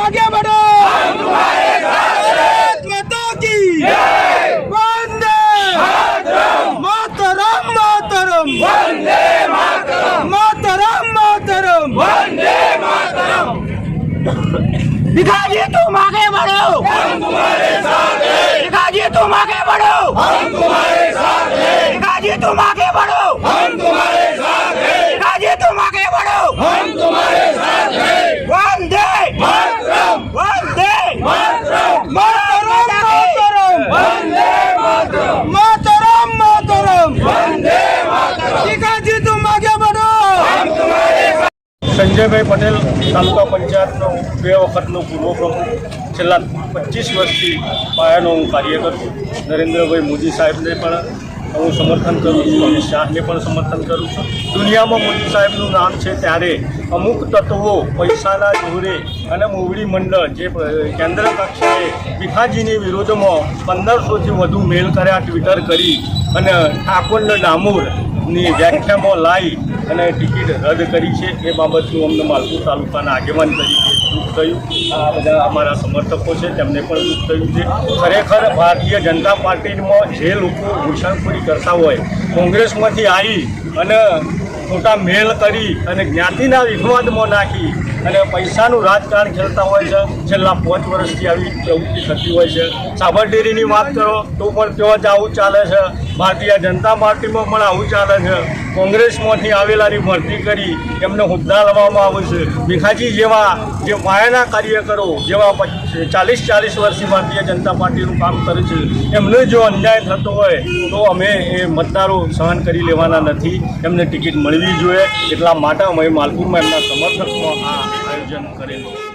तुम आगे बढ़ो भारत माता की वंदे मातरम मातरम वंदे मातरम मातरम मातरम वंदे मातरम भिखाजी तुम आगे बढ़ो हम तुम्हारे साथ हैं भिखाजी तुम आगे बढ़ो हम तुम्हारे साथ हैं भिखाजी तुम आगे बढ़ो સંજયભાઈ પટેલ, તાલુકા પંચાયતનો બે વખતનો પૂર્વ પ્રમુખ છેલ્લા પચીસ વર્ષથી પાયાનો હું કાર્યકર છું. નરેન્દ્રભાઈ મોદી સાહેબને પણ હું સમર્થન કરું છું. અમિત શાહને પણ સમર્થન કરું છું. દુનિયામાં મોદી સાહેબનું નામ છે ત્યારે અમુક તત્વો પૈસાના જોરે અને મોવડી મંડળ જે કેન્દ્ર કક્ષાએ ભીખાજીની વિરોધમાં પંદરસોથી વધુ મેલ કર્યા ટ્વિટર કરી અને ઠાકોરને ડામોરની વ્યાખ્યામાં લાવી અને ટિકિટ રદ કરી છે. એ બાબતનું અમને માલપુર તાલુકાના આગેવાન તરીકે દુઃખ થયું. આ બધા અમારા સમર્થકો છે, તેમને પણ દુઃખ થયું છે. ખરેખર ભારતીય જનતા પાર્ટીમાં જે લોકો ઘૂસણખોરી કરતા હોય, કોંગ્રેસમાંથી આવી અને મોટા મેલ કરી અને જ્ઞાતિના વિવાદમાં નાખી અને પૈસાનું રાજકારણ ખેલતા હોય છે. છેલ્લા પાંચ વર્ષથી આવી પ્રવૃત્તિ થતી હોય છે. સાબરડેરીની વાત કરો તો પણ તેઓ જ આવું ચાલે છે. ભારતીય જનતા પાર્ટીમાં પણ આવું ચાલે છે. કોંગ્રેસમાંથી આવેલાની ભરતી કરી એમને હોદ્દા લેવામાં આવે છે. ભીખાજી જેવા જે પાયાના કાર્યકરો જેવા ચાલીસ ચાલીસ વર્ષથી ભારતીય જનતા પાર્ટીનું કામ કરે છે. એમને જો અન્યાય થતો હોય તો અમે એ મતદારો સહન કરી લેવાના નથી. એમને ટિકિટ મળવી જોઈએ. એટલા માટે અમે માલપુરમાં એમના સમર્થકમાં આ આયોજન કરેલું